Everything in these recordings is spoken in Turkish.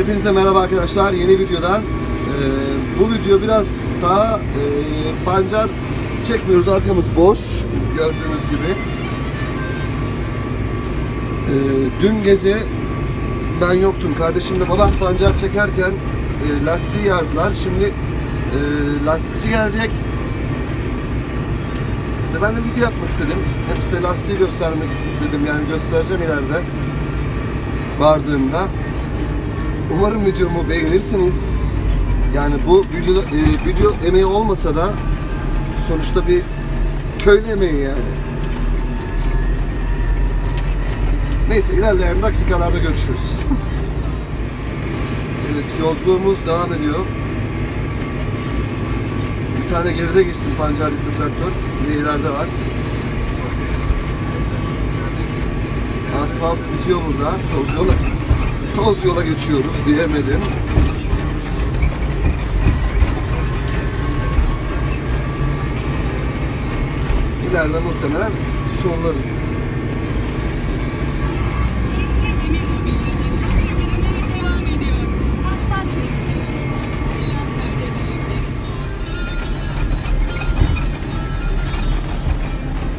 Hepinize merhaba arkadaşlar. Yeni videodan. Ee, bu video biraz daha e, pancar çekmiyoruz. Arkamız boş. Gördüğünüz gibi. Ee, dün gece ben yoktum. Kardeşimle babam pancar çekerken e, lastiği yardılar. Şimdi e, lastikçi gelecek. Ve ben de video yapmak istedim. Hem size lastiği göstermek istedim. Yani göstereceğim ileride. Vardığımda. Umarım videomu beğenirsiniz. Yani bu video, e, video emeği olmasa da sonuçta bir köylü emeği yani. Neyse ilerleyen dakikalarda görüşürüz. evet yolculuğumuz devam ediyor. Bir tane geride geçsin pancar yüklü traktör. Bir de ileride var. Asfalt bitiyor burada. Toz yola, toz yola geçiyoruz diyemedim. İleride muhtemelen çeşitleri.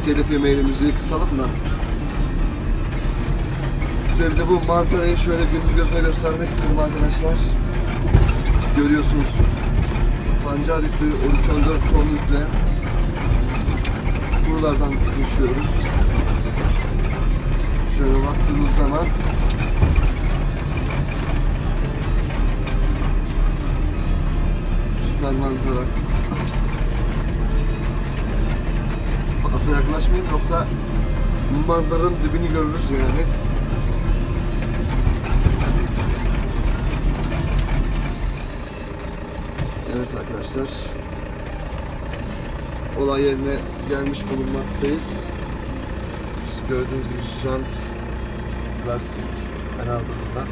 telif yemeğini müziği kısalım da. Size bir de bu manzarayı şöyle gündüz gözüne göstermek istedim arkadaşlar. Görüyorsunuz. Pancar yüklü 13-14 ton yükle. Buralardan geçiyoruz. Şöyle baktığımız zaman süper manzara. Fazla yaklaşmayayım yoksa manzaranın dibini görürüz yani. Evet arkadaşlar. Olay yerine gelmiş bulunmaktayız. Gördüğünüz gibi jant, lastik fena durumda.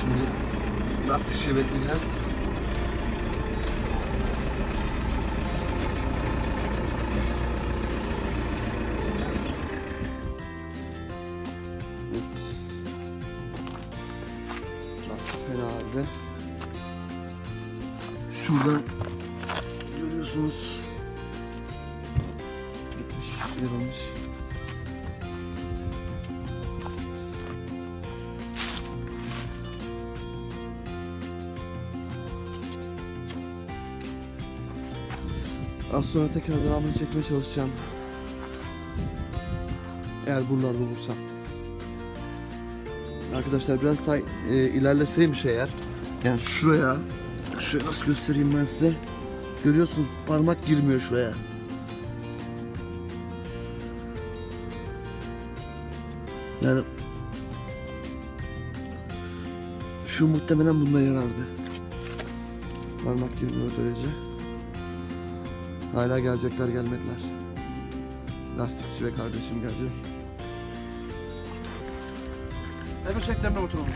Şimdi lastikçiyi bekleyeceğiz. Lastik fena halde. Şuradan görüyorsunuz. Gitmiş, yarılmış. Az sonra tekrar devamını çekmeye çalışacağım. Eğer buralarda bulursam. Arkadaşlar biraz say e, ilerleseymiş eğer. Yani şuraya, şöyle nasıl göstereyim ben size. Görüyorsunuz parmak girmiyor şuraya. Yani şu muhtemelen bunda yarardı. Parmak girmiyor derece. Hala gelecekler gelmediler. Lastikçi ve kardeşim gelecek. Hemen çeklemle oturalım.